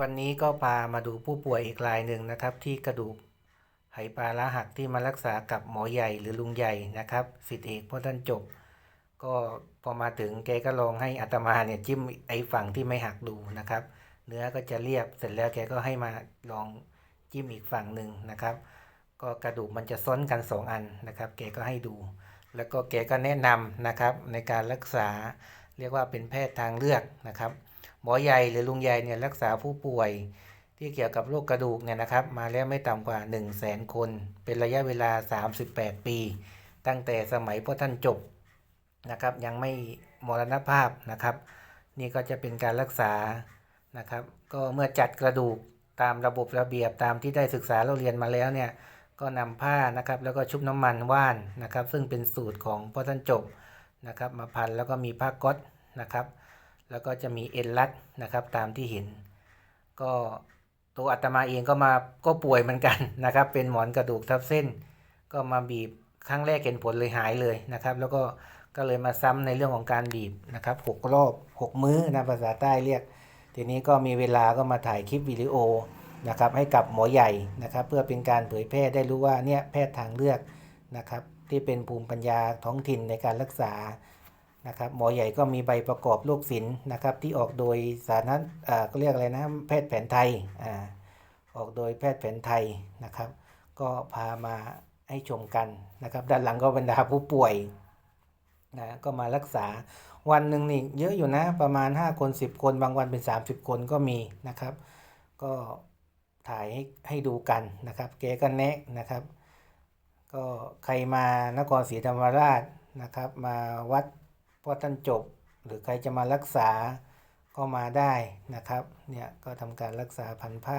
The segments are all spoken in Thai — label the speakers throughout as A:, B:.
A: วันนี้ก็พามาดูผู้ป่วยอีกรายหนึ่งนะครับ ที่กระดูกไหปลาละหักที่มารักษากับหมอใหญ่หรือลุงใหญ่นะครับสิทธิเอกพราะท่านจบ ก็พอมาถึงแกก็ลองให้อาตมาเนี่ยจิ้มไอ้ฝั่งที่ไม่หักดูนะครับ เนื้อก็จะเรียบเสร็จแล้วแกก็ให้มาลองจิ้มอีกฝั่งหนึ่งนะครับ ก็กระดูกมันจะซ้อนกันสองอันนะครับ แกก็ให้ดู แล้วก็แกก็แนะนำนะครับในการรักษาเรียกว่าเป็นแพทย์ทางเลือกนะครับ หมอใหญ่หรือลุงใหญ่เนี่ยรักษาผู้ป่วย ที่เกี่ยวกับโรคกระดูกเนี่ยนะครับ มาแล้วไม่ต่ำกว่า 1 0 0 0 0แสนคน เป็นระยะเวลา 38 ปี ตั้งแต่สมัยพ่อท่านจบนะครับ ยังไม่มรณภาพนะครับ นี่ก็จะเป็นการรักษานะครับ ก็เมื่อจัดกระดูกตามระบบระเบียบตามที่ได้ศึกษาเราเรียนมาแล้วเนี่ยก็นำผ้านะครับแล้วก็ชุบน้ำมันว่านนะครับ ซึ่งเป็นสูตรของพ่อท่านจบนะครับ มาพันแล้วก็มีผ้าก๊อตนะครับ แล้วก็จะมีเอ็นรัดนะครับตามที่เห็น ก็ตัวอาตมาเองก็มาก็ป่วยเหมือนกันนะครับเป็นหมอนกระดูกทับเส้น ก็มาบีบครั้งแรกเห็นผลเลยหายเลยนะครับ แล้วก็ก็เลยมาซ้ำในเรื่องของการบีบนะครับหกรอบหกมื้อนะภาษาใต้เรียก ทีนี้ก็มีเวลาก็มาถ่ายคลิปวิดีโอนะครับให้กับหมอใหญ่นะครับ เพื่อเป็นการเผยแพร่ได้รู้ว่าเนี่ยแพทย์ทางเลือกนะครับที่เป็นภูมิปัญญาท้องถิ่นในการรักษา นะครับหมอใหญ่ก็มีใบประกอบโรคศิลป์นะครับที่ออกโดยสาธารณอ่าก็เรียกอะไรนะแพทย์แผนไทยอ่าออกโดยแพทย์แผนไทยนะครับ ก็พามาให้ชมกันนะครับ ด้านหลังก็บรรดาผู้ป่วยนะก็มารักษาวันหนึ่งนี่เยอะอยู่นะประมาณ 5 คน 10 คน บางวันเป็น 30 คนก็มีนะครับ ก็ถ่ายให้ให้ดูกันนะครับแกก็แนะนะครับ ก็ใครมานครศรีธรรมราชนะครับ มาวัด พราะท่านจบ หรือใครจะมารักษาก็มาได้นะครับเนี่ยก็ทำการรักษาพันผ้า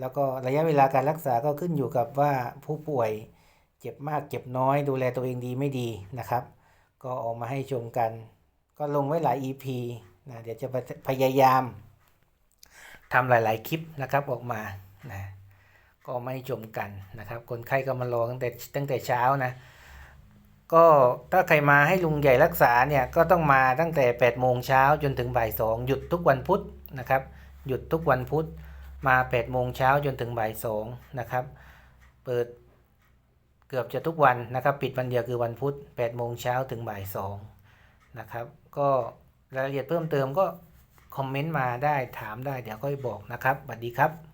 A: แล้วก็ระยะเวลาการรักษาก็ขึ้นอยู่กับว่าผู้ป่วยเจ็บมากเจ็บน้อย ดูแลตัวเองดีไม่ดีนะครับ ก็ออกมาให้ชมกัน ก็ลงไว้หลาย EP นะเดี๋ยวจะพยายามทำหลาย ๆ คลิปนะครับออกมานะก็ไม่ชมกันนะครับ คนไข้ก็มารอตั้งแต่ตั้งแต่เช้านะ ก็ถ้าใครมาให้ลุงใหญ่รักษาเนี่ยก็ต้องมาตั้งแต่8โมงเช้าจนถึงบ่ายสองหยุดทุกวันพุธนะครับ หยุดทุกวันพุธมา8โมงเช้าจนถึงบ่ายสองนะครับ เปิดเกือบจะทุกวันนะครับ ปิดวันเดียวคือวันพุธ8โมงเช้าถึงบ่ายสองนะครับ ก็รายละเอียดเพิ่มเติมก็คอมเมนต์มาได้ถามได้เดี๋ยวก็บอกนะครับสวัสดีครับ